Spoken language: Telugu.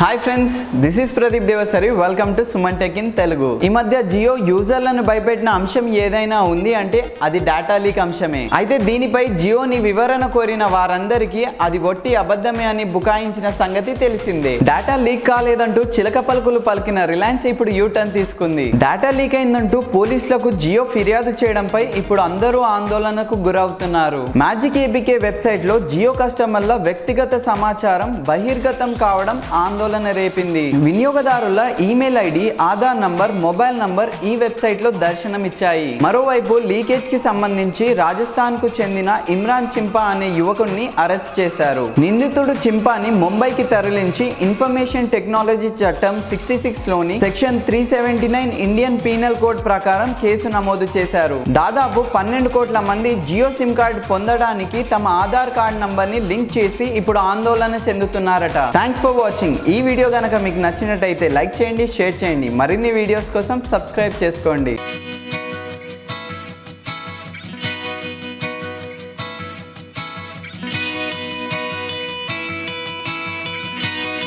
Hi friends this is Pradeep Devasari welcome to Suman tech in Telugu ఈ మధ్య జియో యూజర్లను భయపెట్టిన అంశం ఏదైనా ఉంది అంటే అది డేటా లీక్ అంశమే. అయితే దీనిపై జియోని వివరణ కోరిన వారందరికీ అది ఒట్టి అబద్ధమే అని బుకాయించిన సంగతి తెలిసిందే. డేటా లీక్ కాలేదంటూ చిలక పలుకులు పలికిన రిలయన్స్ ఇప్పుడు యూ టర్న్ తీసుకుంది. డేటా లీక్ అయిందంటూ పోలీసులకు జియో ఫిర్యాదు చేయడంపై ఇప్పుడు అందరూ ఆందోళనకు గురవుతున్నారు. మ్యాజిక్ ఏబికే వెబ్సైట్లో జియో కస్టమర్ల వ్యక్తిగత సమాచారం బహిర్గతం కావడం ఆందోళన రేపింది. వినియోగదారుల email ID Aadhaar number mobile number ఈ వెబ్సైట్లో దర్శనమిచ్చాయి. మరోవైపు లీకేజ్కి సంబంధించి రాజస్థాన్కు చెందిన ఇమ్రాన్ చింపా అనే యువకుడిని అరెస్ట్ చేశారు. నిందితుడు చింపాని ముంబైకి తరలించి ఇన్ఫర్మేషన్ టెక్నాలజీ చట్టం sixty సిక్స్లోని section three seventy nine Indian penal code ప్రకారం కేసు నమోదు చేశారు. దాదాపు పన్నెండు కోట్ల మంది జియో సిమ్ కార్డ్ పొందడానికి తమ ఆధార్ కార్డ్ నంబర్ని లింక్ చేసి ఇప్పుడు ఆందోళన చెందుతున్నారట. Thanks for watching. ఈ వీడియో కనుక మీకు నచ్చినట్టయితే లైక్ చేయండి షేర్ చేయండి. మరిన్ని వీడియోస్ కోసం సబ్స్క్రైబ్ చేసుకోండి.